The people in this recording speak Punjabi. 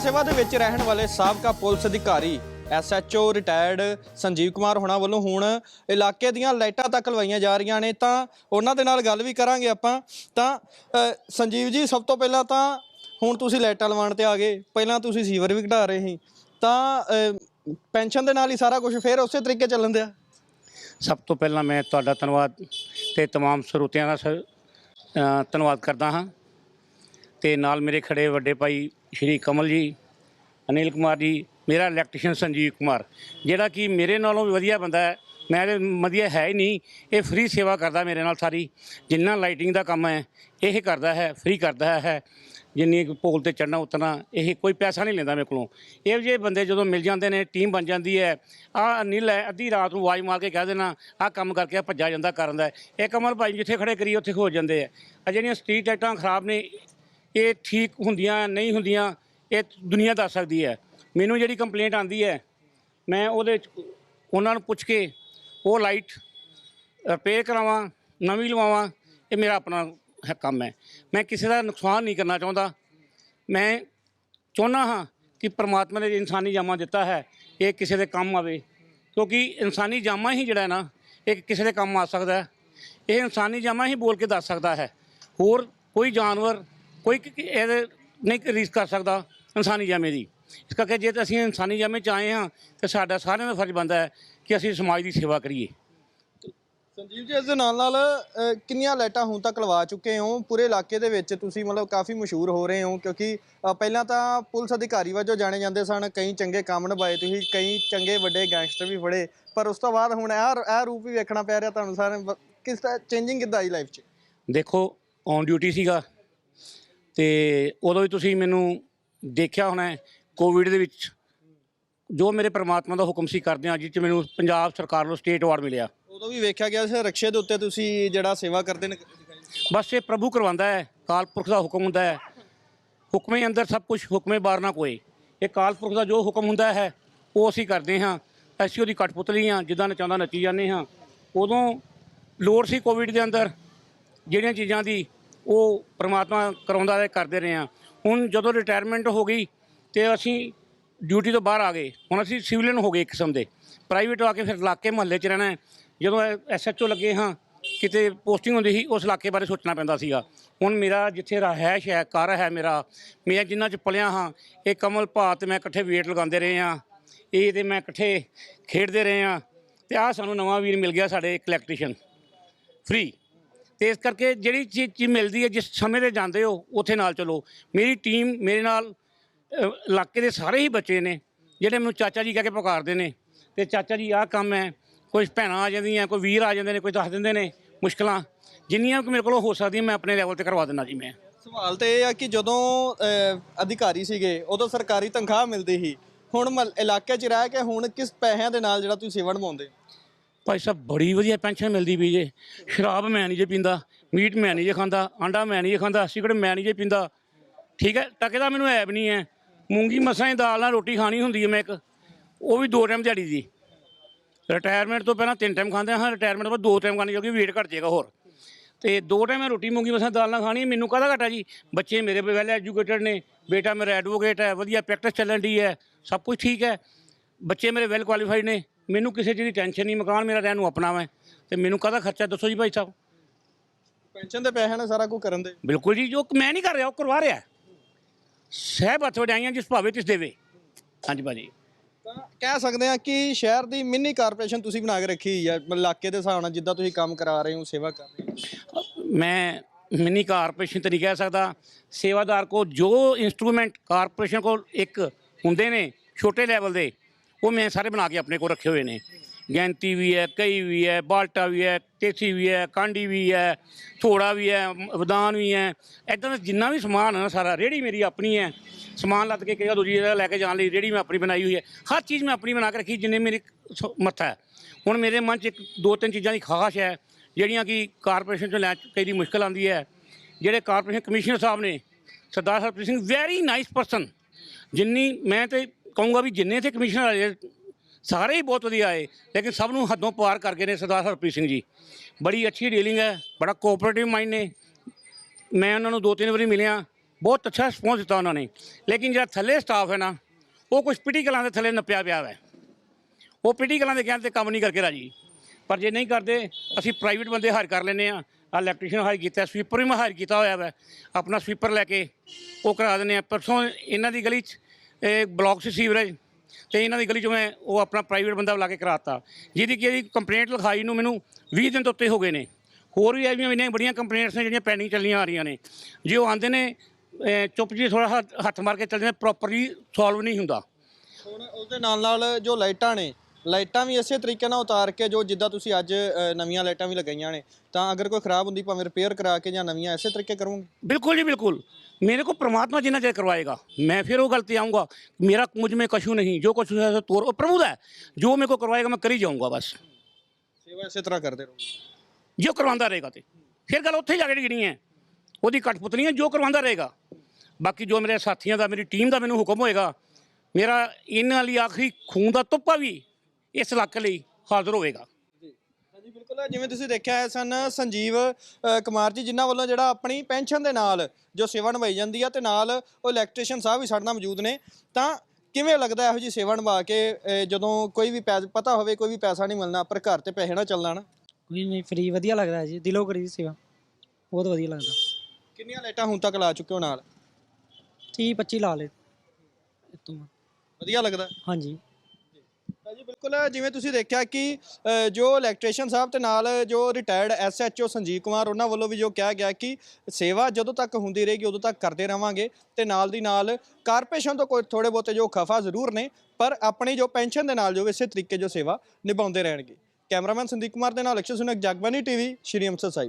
ਦੇ ਵਿੱਚ ਰਹਿਣ ਵਾਲੇ ਸਾਬਕਾ ਪੁਲਿਸ ਅਧਿਕਾਰੀ ਐਸਐਚਓ ਰਿਟਾਇਰਡ ਸੰਜੀਵ ਕੁਮਾਰ ਹੋਣਾ ਵੱਲੋਂ ਹੁਣ ਇਲਾਕੇ ਦੀਆਂ ਲਾਈਟਾਂ ਤੱਕ ਲਵਾਈਆਂ ਜਾ ਰਹੀਆਂ ਨੇ ਤਾਂ ਉਹਨਾਂ ਦੇ ਨਾਲ ਗੱਲ ਵੀ ਕਰਾਂਗੇ ਆਪਾਂ ਤਾਂ ਅ, ਸੰਜੀਵ ਜੀ ਸਭ ਤੋਂ ਪਹਿਲਾਂ ਤਾਂ ਹੁਣ ਤੁਸੀਂ ਲਾਈਟਾਂ ਲਵਾਉਣ ਤੇ ਆ ਗਏ ਪਹਿਲਾਂ ਤੁਸੀਂ ਸੀਵਰ ਵੀ ਘਟਾ ਰਹੇ ਸੀ ਤਾਂ ਅ, ਪੈਨਸ਼ਨ ਦੇ ਨਾਲ ਹੀ ਸਾਰਾ ਕੁਝ ਫੇਰ ਉਸੇ ਤਰੀਕੇ ਚੱਲਣ ਦਿਆ ਸਭ ਤੋਂ ਪਹਿਲਾਂ ਮੈਂ ਤੁਹਾਡਾ ਧੰਨਵਾਦ ਤੇ तमाम ਸਰੋਤਿਆਂ ਦਾ ਸ- ਅ, ਧੰਨਵਾਦ ਕਰਦਾ ਹਾਂ ਤੇ ਨਾਲ ਮੇਰੇ ਖੜੇ ਵੱਡੇ ਭਾਈ ਸ਼੍ਰੀ ਕਮਲ ਜੀ, ਅਨਿਲ ਕੁਮਾਰ ਜੀ, ਮੇਰਾ ਇਲੈਕਟ੍ਰੀਸ਼ੀਅਨ ਸੰਜੀਵ ਕੁਮਾਰ। ਜਿਹੜਾ ਕਿ ਮੇਰੇ ਨਾਲੋਂ ਵੀ ਵਧੀਆ ਬੰਦਾ ਹੈ। ਮੈਂ ਤੇ ਵਧੀਆ ਹੈ ਹੀ ਨਹੀਂ। ਇਹ ਫ੍ਰੀ ਸੇਵਾ ਕਰਦਾ ਮੇਰੇ ਨਾਲ ਸਾਰੀ। ਜਿੰਨਾ ਲਾਈਟਿੰਗ ਦਾ ਕੰਮ ਹੈ, ਇਹ ਕਰਦਾ ਹੈ ਫ੍ਰੀ ਕਰਦਾ ਹੈ। ਜਿੰਨੀ ਕੁ ਪੋਲ ਤੇ ਚੜਨਾ ਉਤਰਨਾ, ਇਹ ਕੋਈ ਪੈਸਾ ਨਹੀਂ ਲੈਂਦਾ ਮੇਰੇ ਕੋਲੋਂ। ਇਹ ਜਿਹੇ ਬੰਦੇ ਜਦੋਂ ਮਿਲ ਜਾਂਦੇ ਨੇ ਟੀਮ ਬਣ ਜਾਂਦੀ ਹੈ। ਆ ਅਨਿਲ ਹੈ, ਅੱਧੀ ਰਾਤ ਨੂੰ ਆਵਾਜ਼ ਮਾਰ ਕੇ ਕਹਿ ਦੇਣਾ ਆ ਕੰਮ ਕਰਕੇ ਆ ਭੱਜਾ ਜਾਂਦਾ ਕਰਨ ਦਾ ਇਹ ਕਮਲ ਭਾਈ ਜਿੱਥੇ ਖੜੇ ਕਰੀ, ਉੱਥੇ ਹੋ ਜਾਂਦੇ ਆ ਆ ਜਿਹੜੀਆਂ ਸਟਰੀਟ ਲਾਈਟਾਂ ਖਰਾਬ ਨੇ ਇਹ ਠੀਕ ਹੁੰਦੀਆਂ, ਨਹੀਂ ਹੁੰਦੀਆਂ, ਇਹ ਦੁਨੀਆ ਦੱਸ ਸਕਦੀ ਹੈ। ਮੈਨੂੰ ਜਿਹੜੀ ਕੰਪਲੇਂਟ ਆਂਦੀ ਹੈ, ਮੈਂ ਉਹਦੇ ਵਿੱਚ ਉਹਨਾਂ ਨੂੰ ਪੁੱਛ ਕੇ ਉਹ ਲਾਈਟ ਰਿਪੇਅਰ ਕਰਾਵਾਂ, ਨਵੀਂ ਲਵਾਵਾਂ, ਇਹ ਮੇਰਾ ਆਪਣਾ ਹੈ ਕੰਮ ਹੈ। ਮੈਂ ਕਿਸੇ ਦਾ ਨੁਕਸਾਨ ਨਹੀਂ ਕਰਨਾ ਚਾਹੁੰਦਾ। ਮੈਂ ਚਾਹੁੰਦਾ ਹਾਂ ਕਿ ਪ੍ਰਮਾਤਮਾ ਨੇ ਇਨਸਾਨੀ ਜਾਮਾ ਦਿੱਤਾ ਹੈ, ਇਹ ਕਿਸੇ ਦੇ ਕੰਮ ਆਵੇ। ਕਿਉਂਕਿ ਇਨਸਾਨੀ ਜਾਮਾ ਹੀ ਜਿਹੜਾ ਨਾ, ਇਹ ਕਿਸੇ ਦੇ ਕੰਮ ਆ ਸਕਦਾ ਹੈ। ਇਹ ਇਨਸਾਨੀ ਜਾਮਾ ਹੀ ਬੋਲ ਕੇ ਦੱਸ ਸਕਦਾ ਹੈ। ਹੋਰ ਕੋਈ ਜਾਨਵਰ ਕੋਈ ਕ- ਕ- ਇਹਦੇ ਨਹੀਂ ਰੀਸ ਕਰ ਸਕਦਾ ਇਨਸਾਨੀ ਜਾਮੇ ਦੀ। ਇਸ ਕਰਕੇ ਜੇ ਤਾਂ ਅਸੀਂ ਇਨਸਾਨੀ ਜਾਮੇ ਚ ਆਏ ਹਾਂ ਤੇ ਸਾਡਾ ਸਾਰਿਆਂ ਦਾ ਫਰਜ਼ ਬਣਦਾ ਹੈ ਕਿ ਅਸੀਂ ਸਮਾਜ ਦੀ ਸੇਵਾ ਕਰੀਏ। ਸੰਜੀਵ ਜੀ ਇਸ ਦੇ ਨਾਲ ਨਾਲ ਅ, ਕਿੰਨੀਆਂ ਲਾਈਟਾਂ ਹੁਣ ਤੱਕ ਲਵਾ ਚੁੱਕੇ ਹੋ? ਪੂਰੇ ਇਲਾਕੇ ਦੇ ਵਿੱਚ ਤੁਸੀਂ ਮਤਲਬ ਕਾਫੀ ਮਸ਼ਹੂਰ ਹੋ ਰਹੇ ਹੋ ਕਿਉਂਕਿ ਅ, ਪਹਿਲਾਂ ਤਾਂ ਪੁਲਿਸ ਅਧਿਕਾਰੀ ਵਜੋਂ ਜਾਣੇ ਜਾਂਦੇ ਸਨ ਕਈ ਚੰਗੇ ਕੰਮ ਨਿਭਾਏ ਤੁਸੀਂ ਕਈ ਚੰਗੇ ਵੱਡੇ ਗੈਂਗਸਟਰ ਵੀ ਫੜੇ ਪਰ ਉਸ ਤੋਂ ਬਾਅਦ ਹੁਣ ਇਹ ਇਹ ਰੂਪ ਵੀ ਵੇਖਣਾ ਪੈ ਰਿਹਾ ਤੁਹਾਨੂੰ ਸਾਰਿਆਂ ਨੂੰ। ਕਿਸ ਤਰ੍ਹਾਂ ਚੇਂਜਿੰਗ ਕਿੱਦਾਂ ਆਈ ਲਾਈਫ 'ਚ? ਦੇਖੋ ਔਨ ਡਿਊਟੀ ਸੀਗਾ। ਤੇ ਉਦੋਂ ਵੀ ਤੁਸੀਂ ਮੈਨੂੰ ਦੇਖਿਆ ਹੋਣਾ ਹੈ ਕੋਵਿਡ ਦੇ ਵਿੱਚ ਜੋ ਮੇਰੇ ਪ੍ਰਮਾਤਮਾ ਦਾ ਹੁਕਮ ਸੀ ਕਰਦੇ ਹਾਂ ਜਿਸ 'ਚ ਮੈਨੂੰ ਪੰਜਾਬ ਸਰਕਾਰ ਵੱਲੋਂ ਸਟੇਟ ਅਵਾਰਡ ਮਿਲਿਆ। ਉਦੋਂ ਵੀ ਵੇਖਿਆ ਗਿਆ ਸੀ ਰਕਸ਼ੇ ਦੇ ਉੱਤੇ ਤੁਸੀਂ ਜਿਹੜਾ ਸੇਵਾ ਕਰਦੇ ਨੇ। ਬਸ ਇਹ ਪ੍ਰਭੂ ਕਰਵਾਉਂਦਾ ਹੈ ਕਾਲ ਪੁਰਖ ਦਾ ਹੁਕਮ ਹੁੰਦਾ ਹੈ। ਹੁਕਮੇ ਅੰਦਰ ਸਭ ਕੁਝ ਹੁਕਮੇ ਬਾਹਰ ਨਾ ਕੋਈ ਇਹ ਕਾਲ ਪੁਰਖ ਦਾ ਜੋ ਹੁਕਮ ਹੁੰਦਾ ਹੈ ਉਹ ਅਸੀਂ ਕਰਦੇ ਹਾਂ। ਅਸੀਂ ਉਹਦੀ ਕਠਪੁਤਲੀ ਹਾਂ ਜਿੱਦਾਂ ਨਚਾਉਂਦਾ ਨੱਚੀ ਜਾਂਦੇ ਹਾਂ। ਉਦੋਂ ਲੋੜ ਸੀ ਕੋਵਿਡ ਦੇ ਅੰਦਰ ਜਿਹੜੀਆਂ ਚੀਜ਼ਾਂ ਦੀ ਉਹ ਪ੍ਰਮਾਤਮਾ ਕਰਾਉਂਦਾ ਹੈ ਕਰਦੇ ਰਹੇ ਆ ਹੁਣ ਜਦੋਂ ਰਿਟਾਇਰਮੈਂਟ ਹੋ ਗਈ ਤੇ ਅਸੀਂ ਡਿਊਟੀ ਤੋਂ ਬਾਹਰ ਆ ਗਏ। ਹੁਣ ਅਸੀਂ ਸਿਵਲਨ ਹੋ ਗਏ ਇੱਕ ਕਿਸਮ ਦੇ। ਪ੍ਰਾਈਵੇਟ ਆ ਕੇ ਫਿਰ ਇਲਾਕੇ ਮਹੱਲੇ 'ਚ ਰਹਿਣਾ ਜਦੋਂ ਐਸਐਚਓ ਲੱਗੇ ਹਾਂ, ਕਿਤੇ ਪੋਸਟਿੰਗ ਹੁੰਦੀ ਸੀ, ਉਸ ਇਲਾਕੇ ਬਾਰੇ ਸੋਚਣਾ ਪੈਂਦਾ ਸੀਗਾ। ਹੁਣ ਮੇਰਾ ਜਿੱਥੇ ਰਹਿਸ਼ ਹੈ ਘਰ ਹੈ ਮੇਰਾ, ਮੈਂ ਜਿੰਨਾ ਚ ਪਲਿਆ ਹਾਂ, ਇਹ ਕਮਲ ਭਾਤ ਮੈਂ ਇਕੱਠੇ ਵੇਟ ਲਗਾਉਂਦੇ ਰਹੇ ਹਾਂ। ਇਹ ਤੇ ਮੈਂ ਇਕੱਠੇ ਖੇਡਦੇ ਰਹੇ ਹਾਂ। ਤੇ ਆ ਸਾਨੂੰ ਨਵਾਂ ਵੀਰ ਮਿਲ ਗਿਆ ਸਾਡੇ ਇੱਕ ਇਲੈਕਟ੍ਰੀਸ਼ੀਅਨ ਫ੍ਰੀ ਤੇ ਇਸ ਕਰਕੇ ਜਿਹੜੀ ਚੀਜ਼ ਚੀਜ਼ ਮਿਲਦੀ ਹੈ ਜਿਸ ਸਮੇਂ ਤੇ ਜਾਂਦੇ ਹੋ ਉੱਥੇ ਨਾਲ ਚਲੋ। ਮੇਰੀ ਟੀਮ ਮੇਰੇ ਨਾਲ ਅ, ਇਲਾਕੇ ਦੇ ਸਾਰੇ ਹੀ ਬੱਚੇ ਨੇ ਜਿਹੜੇ ਮੈਨੂੰ ਚਾਚਾ ਜੀ ਕਹਿ ਕੇ ਪੁਕਾਰਦੇ ਨੇ। ਤੇ ਚਾਚਾ ਜੀ ਆਹ ਕੰਮ ਹੈ ਕੋਈ ਭੈਣਾਂ ਆ ਜਾਂਦੀਆਂ ਕੋਈ ਵੀਰ ਆ ਜਾਂਦੇ ਨੇ ਕੋਈ ਦੱਸ ਦਿੰਦੇ ਨੇ ਮੁਸ਼ਕਲਾਂ ਜਿੰਨੀਆਂ ਕਿ ਮੇਰੇ ਕੋਲੋਂ ਹੋ ਸਕਦੀਆਂ ਮੈਂ ਆਪਣੇ ਲੈਵਲ ਤੇ ਕਰਵਾ ਦਿੰਦਾ ਜੀ ਮੈਂ। ਸਵਾਲ ਤੇ ਇਹ ਆ ਕਿ ਜਦੋਂ ਅ, ਅਧਿਕਾਰੀ ਸੀਗੇ ਉਦੋਂ ਸਰਕਾਰੀ ਤਨਖਾਹ ਮਿਲਦੀ ਸੀ। ਹੁਣ ਮਹੱਲ- ਇਲਾਕੇ 'ਚ ਰਹਿ ਕੇ ਹੁਣ ਕਿਸ ਪੈਸਿਆਂ ਦੇ ਨਾਲ ਜਿਹੜਾ ਤੁਸੀਂ ਸੇਵਾ ਨਿਭਾਉਂਦੇ ਹੋ ਭਾਈ ਸਾਹਿਬ ਬੜੀ ਵਧੀਆ ਪੈਨਸ਼ਨ ਮਿਲਦੀ ਵੀ ਜੇ। ਸ਼ਰਾਬ ਮੈਂ ਨਹੀਂ ਜੇ ਪੀਂਦਾ, ਮੀਟ ਮੈਂ ਨਹੀਂ ਜੇ ਖਾਂਦਾ, ਆਂਡਾ ਮੈਂ ਨਹੀਂ ਜੇ ਖਾਂਦਾ, ਸਿਗਰਟ ਮੈਂ ਨਹੀਂ ਜੇ ਪੀਂਦਾ। ਠੀਕ ਹੈ, ਟਕੇ ਦਾ ਮੈਨੂੰ ਐਬ ਨਹੀਂ ਹੈ। ਮੂੰਗੀ ਮਸਾਂ ਦੀ ਦਾਲ ਨਾਲ ਰੋਟੀ ਖਾਣੀ ਹੁੰਦੀ ਹੈ ਮੈਂ ਇੱਕ। ਉਹ ਵੀ ਦੋ ਟਾਈਮ ਦਿਹਾੜੀ ਦੀ। ਰਿਟਾਇਰਮੈਂਟ ਤੋਂ ਪਹਿਲਾਂ ਤਿੰਨ ਟਾਈਮ ਖਾਂਦੇ ਹਾਂ ਰਿਟਾਇਰਮੈਂਟ ਤੋਂ ਬਾਅਦ ਦੋ ਟਾਈਮ ਖਾਣੀ, ਕਿਉਂਕਿ weight ਘਟ ਜਾਏਗਾ ਹੋਰ। ਤੇ ਦੋ ਟਾਈਮ ਮੈਂ ਰੋਟੀ ਮੂੰਗੀ ਮਸਾਂ ਦਾਲ ਨਾਲ ਖਾਣੀ, ਮੈਨੂੰ ਕਾਹਦਾ ਘਟਾ ਜੀ? ਬੱਚੇ ਮੇਰੇ ਵੈਲ ਐਜੂਕੇਟਡ ਨੇ, ਬੇਟਾ ਮੇਰਾ ਐਡਵੋਕੇਟ ਹੈ, ਵਧੀਆ ਪ੍ਰੈਕਟਿਸ ਚੱਲਣ ਦੀ ਹੈ, ਸਭ ਕੁਝ ਠੀਕ ਹੈ। ਬੱਚੇ ਮੇਰੇ ਵੈਲ ਕੁਆਲੀਫਾਈਡ ਨੇ ਮੈਨੂੰ ਕਿਸੇ ਚੀਜ਼ ਦੀ ਟੈਨਸ਼ਨ ਨਹੀਂ ਮਕਾਨ ਮੇਰਾ ਰਹਿਣ ਨੂੰ ਆਪਣਾ ਵਾ। ਤੇ ਮੈਨੂੰ ਕਾਹਦਾ ਖਰਚਾ ਦੱਸੋ ਜੀ ਭਾਈ ਸਾਹਿਬ। ਪੈਨਸ਼ਨ ਦੇ ਪੈਸਿਆਂ ਨਾਲ ਸਾਰਾ ਕੁਝ ਕਰਨ ਦੇ। ਬਿਲਕੁਲ ਜੀ ਜੋ ਮੈਂ ਨਹੀਂ ਕਰ ਰਿਹਾ ਉਹ ਕਰਵਾ ਰਿਹਾ। ਸਹਿਬ ਹੱਥ ਵਡਾਈਆਂ ਜਿਸ ਭਾਵੇਂ ਤਿਸ ਦੇਵੇ। ਹਾਂਜੀ ਭਾਜੀ। ਤਾਂ ਕਹਿ ਸਕਦੇ ਆ ਕਿ ਸ਼ਹਿਰ ਦੀ ਮਿੰਨੀ ਕਾਰਪੋਰੇਸ਼ਨ ਤੁਸੀਂ ਬਣਾ ਕੇ ਰੱਖੀ ਹੈ ਇਲਾਕੇ ਦੇ ਹਿਸਾਬ ਨਾਲ ਜਿੱਦਾਂ ਤੁਸੀਂ ਕੰਮ ਕਰਾ ਰਹੇ ਹੋ ਸੇਵਾ ਕਰ ਰਹੇ ਹੋ। ਮੈਂ ਮਿਨੀ ਕਾਰਪੋਰੇਸ਼ਨ ਤੇ ਨਹੀਂ ਕਹਿ ਸਕਦਾ ਸੇਵਾਦਾਰ ਕੋ ਜੋ ਇਨਸਟਰੂਮੈਂਟ ਕਾਰਪੋਰੇਸ਼ਨ ਕੋਲ ਇੱਕ ਹੁੰਦੇ ਨੇ ਛੋਟੇ ਲੈਵਲ ਦੇ ਉਹ ਮੈਂ ਸਾਰੇ ਬਣਾ ਕੇ ਆਪਣੇ ਕੋਲ ਰੱਖੇ ਹੋਏ ਨੇ। ਗੈਂਤੀ ਵੀ ਹੈ, ਕਈ ਵੀ ਹੈ, ਬਾਲਟਾ ਵੀ ਹੈ ਤੇਸੀ ਵੀ ਹੈ, ਕਾਂਡੀ ਵੀ ਹੈ, ਥੋੜਾ ਵੀ ਹੈ ਮ- ਵੀ ਹੈ। ਇਦਾਂ ਦਾ ਜਿੰਨਾ ਵੀ ਸਮਾਨ ਹੈ ਨਾ ਸਾਰਾ ਰੇੜੀ ਮੇਰੀ ਆਪਣੀ ਹੈ। ਸਮਾਨ ਲੱਦ ਕੇ ਕਈ ਦੂਜੀ ਜਗ੍ਹਾ ਲੈ ਕੇ ਜਾਣ ਲਈ ਰੇੜੀ ਮੈਂ ਆਪਣੀ ਬਣਾਈ ਹੋਈ ਹੈ। ਹਰ ਚੀਜ਼ ਮੈਂ ਆਪਣੀ ਬਣਾ ਕੇ ਰੱਖੀ, ਜਿੰਨੇ ਮੇਰੀ ਸ- ਮੱਥਾ ਹੈ। ਹੁਣ ਮੇਰੇ ਮਨ 'ਚ ਇੱਕ ਦੋ ਤਿੰਨ ਚੀਜ਼ਾਂ ਦੀ ਖਾਸ਼ ਹੈ, ਜਿਹੜੀਆਂ ਕਿ ਕਾਰਪੋਰੇਸ਼ਨ 'ਚੋਂ ਲੈ ਕਈ ਦੀ ਮੁਸ਼ਕਲ ਆਉਂਦੀ ਹੈ। ਜਿਹੜੇ ਕਾਰਪੋਰੇਸ਼ਨ ਕਮਿਸ਼ਨਰ ਸਾਹਿਬ ਨੇ, Sardar Harpreet Singh very nice person ਜਿੰਨੀ ਮੈਂ ਤੇ ਕਹੂੰਗਾ ਵੀ ਜਿੰਨੇ ਇੱਥੇ ਕਮਿਸ਼ਨਰ ਆਏ ਸਾਰੇ ਹੀ ਬਹੁਤ ਵਧੀਆ ਆਏ, ਲੇਕਿਨ ਸਭ ਨੂੰ ਹੱਦੋਂ ਪਾਰ ਕਰ ਗਏ ਨੇ ਸਰਦਾਰ ਹਰਪ੍ਰੀਤ ਸਿੰਘ ਜੀ। ਬੜੀ ਅੱਛੀ ਡੀਲਿੰਗ ਹੈ, ਬੜਾ ਕੋਆਪਰੇਟਿਵ ਮਾਈਂਡ ਨੇ। ਮੈਂ ਉਹਨਾਂ ਨੂੰ ਦੋ ਤਿੰਨ ਵਾਰੀ ਮਿਲਿਆ, ਬਹੁਤ ਅੱਛਾ ਰਿਸਪੌਂਸ ਦਿੱਤਾ ਉਹਨਾਂ ਨੇ। ਲੇਕਿਨ ਜਿਹੜਾ ਥੱਲੇ ਸਟਾਫ ਹੈ ਨਾ, ਉਹ ਕੁਝ ਪਿਟੀ ਕਲਾਂ ਦੇ ਥੱਲੇ ਨੱਪਿਆ ਪਿਆ ਹੈ ਉਹ ਪਿਟੀ ਕਲਾਂ ਦੇ ਕਹਿਣ ਤੇ ਕੰਮ ਨਹੀਂ ਕਰਕੇ ਰਾਜੀ। ਪਰ ਜੇ ਨਹੀਂ ਕਰਦੇ, ਅਸੀਂ ਪ੍ਰਾਈਵੇਟ ਬੰਦੇ ਹਾਇਰ ਕਰ ਲੈਨੇ ਆ ਆ ਇਲੈਕਟ੍ਰੀਸ਼ੀਅਨ ਹਾਇਰ ਕੀਤਾ ਸਵੀਪਰ ਵੀ ਮੈਂ ਹਾਇਰ ਕੀਤਾ ਹੋਇਆ ਵੈ। ਆਪਣਾ ਸਵੀਪਰ ਲੈ ਕੇ ਉਹ ਕਰਾ ਦਿੰਦੇ ਆ ਪਰਸੋਂ ਇਹਨਾਂ ਦੀ ਗਲੀ 'ਚ ਇਹ ਬਲੌਕ ਸੀ ਸੀਵਰੇਜ ਤੇ ਇਹਨਾਂ ਦੀ ਗਲੀ 'ਚੋਂ ਮੈਂ ਉਹ ਆਪਣਾ ਪ੍ਰਾਈਵੇਟ ਬੰਦਾ ਲਾ ਕੇ ਕਰਾਤਾ। ਜਿਹਦੀ ਕਿ ਇਹਦੀ ਕੰਪਲੇਂਟ ਲਿਖਾਈ ਨੂੰ ਮੈਨੂੰ 20 ਦਿਨ ਤੋਂ ਉੱਤੇ ਹੋ ਗਏ ਨੇ। ਹੋਰ ਵੀ ਐਵੇਂ ਇੰਨੀਆਂ ਬੜੀਆਂ ਕੰਪਲੇਂਟਸ ਨੇ ਜਿਹੜੀਆਂ ਪੈਂਡਿੰਗ ਚੱਲੀਆਂ ਆ ਰਹੀਆਂ ਨੇ। ਜੇ ਉਹ ਆਂਦੇ ਨੇ ਚੁੱਪ ਜੀ ਥੋੜਾ ਹੱਥ ਮਾਰ ਕੇ ਚੱਲ ਜਾਂਦੇ ਪ੍ਰੋਪਰਲੀ ਸੋਲਵ ਨਹੀਂ ਹੁੰਦਾ। ਹੁਣ ਉਹਦੇ ਨਾਲ ਨਾਲ ਜੋ ਲਾਈਟਾਂ ਨੇ ਲਾਈਟਾਂ ਵੀ ਇਸੇ ਤਰੀਕੇ ਨਾਲ ਉਤਾਰ ਕੇ ਜੋ ਜਿੱਦਾਂ ਤੁਸੀਂ ਅੱਜ ਨਵੀਆਂ ਲਾਈਟਾਂ ਵੀ ਲਗਾਈਆਂ ਨੇ ਤਾਂ ਅਗਰ ਕੋਈ ਖਰਾਬ ਹੁੰਦੀ ਭਾਵੇਂ ਰਿਪੇਅਰ ਕਰਾ ਕੇ ਜਾਂ ਨਵੀਆਂ ਇਸੇ ਤਰੀਕੇ ਕਰੋਗੇ? ਬਿਲਕੁਲ ਜੀ ਬਿਲਕੁਲ। मेरे को परमात्मा जितना जय करवाएगा मैं फिर वो गलती आऊँगा मेरा मुझ में कछु नहीं जो कुछ है तो तोर प्रभु है जो मेरे को करवाएगा मैं कर ही जाऊँगा बस ਸੇਵਾ ਇਸੇ ਤਰ੍ਹਾਂ ਕਰਦੇ ਰਹੋ ਜੋ ਕਰਵਾਉਂਦਾ ਰਹੇਗਾ ਤੇ ਫਿਰ ਗੱਲ ਉੱਥੇ ਜਾ ਕੇ ਡਿਗਣੀ ਹੈ ਉਹਦੀ ਕਠਪੁਤਲੀ ਹੈ ਜੋ ਕਰਵਾਉਂਦਾ ਰਹੇਗਾ ਬਾਕੀ ਜੋ ਮੇਰੇ ਸਾਥੀਆਂ ਦਾ ਮੇਰੀ ਟੀਮ ਦਾ ਮੈਨੂੰ ਹੁਕਮ ਹੋਏਗਾ ਮੇਰਾ ਇਹਨਾਂ ਲਈ ਆਖਰੀ ਖੂਨ ਦਾ ਤੁੱਪਾ ਵੀ ਇਸ ਇਲਾਕੇ ਲਈ ਹਾਜ਼ਰ ਹੋਵੇਗਾ ਹਾਂਜੀ ਬਿਲਕੁਲ ਜਿਵੇਂ ਤੁਸੀਂ ਦੇਖਿਆ ਹੈ ਸਨ ਸੰਜੀਵ ਅ, ਕੁਮਾਰ ਜੀ ਜਿਨ੍ਹਾਂ ਵੱਲੋਂ ਜਿਹੜਾ ਆਪਣੀ ਪੈਨਸ਼ਨ ਦੇ ਨਾਲ ਜੋ ਸੇਵਾ ਨਿਭਾਈ ਜਾਂਦੀ ਹੈ ਤੇ ਨਾਲ ਉਹ ਇਲੈਕਟ੍ਰੀਸ਼ੀਅਨ ਸਾਹਿਬ ਵੀ ਸਾਡੇ ਨਾਲ ਮੌਜੂਦ ਨੇ ਤਾਂ ਕਿਵੇਂ ਲੱਗਦਾ ਇਹੋ ਜੀ ਸੇਵਾ ਨਿਭਾ ਕੇ ਅ, ਜਦੋਂ ਕੋਈ ਵੀ ਪੈ- ਪਤਾ ਹੋਵੇ ਕੋਈ ਵੀ ਪੈਸਾ ਨਹੀਂ ਮਿਲਣਾ ਪਰ ਘਰ ਤੇ ਪੈਸੇ ਨਾ ਚੱਲਣਾ? ਨਾ ਕੋਈ ਨਹੀਂ ਫ੍ਰੀ ਵਧੀਆ ਲੱਗਦਾ ਹੈ ਜੀ ਦਿਲੋਂ ਕਰੀ ਦੀ ਸੇਵਾ ਬਹੁਤ ਵਧੀਆ ਲੱਗਦਾ। ਕਿੰਨੀਆਂ ਲਾਈਟਾਂ ਹੁਣ ਤੱਕ ਲਾ ਚੁੱਕੇ ਹੋ ਨਾਲ? 30 25 ਲਾ ਲੇ ਇਤੋਂ ਵਧੀਆ ਲੱਗਦਾ? ਹਾਂਜੀ। ਜੀ ਬਿਲਕੁਲ ਜਿਵੇਂ ਤੁਸੀਂ ਦੇਖਿਆ ਕਿ ਅ, ਜੋ ਇਲੈਕਟ੍ਰੀਸ਼ੀਅਨ ਸਾਹਿਬ ਤੇ ਨਾਲ ਜੋ ਰਿਟਾਇਰਡ ਐਸਐਚਓ ਸੰਜੀਵ ਕੁਮਾਰ ਉਹਨਾਂ ਵੱਲੋਂ ਵੀ ਜੋ ਕਿਹਾ ਗਿਆ ਕਿ ਸੇਵਾ ਜਦੋਂ ਤੱਕ ਹੁੰਦੀ ਰਹੇਗੀ ਉਦੋਂ ਤੱਕ ਕਰਦੇ ਰਵਾਂਗੇ ਤੇ ਨਾਲ ਦੀ ਨਾਲ ਕਾਰਪੋਰੇਸ਼ਨ ਤੋਂ ਕੋਈ ਥੋੜੇ ਬਹੁਤੇ ਜੋ ਖਫਾ ਜ਼ਰੂਰ ਨੇ ਪਰ ਆਪਣੀ ਜੋ ਪੈਨਸ਼ਨ ਦੇ ਨਾਲ ਜੋ ਇਸੇ ਤਰੀਕੇ ਜੋ ਸੇਵਾ ਨਿਭਾਉਂਦੇ ਰਹਿਣਗੇ। ਕੈਮਰਾਮੈਨ ਸੰਦੀਪ ਕੁਮਾਰ ਦੇ ਨਾਲ ਅਕਸ਼ਰ ਸੁਨਕ ਜਗਬਾਨੀ ਟੀਵੀ ਸ਼੍ਰੀ ਅੰਮ੍ਰਿਤਸਰ ਸਾਹਿਬ।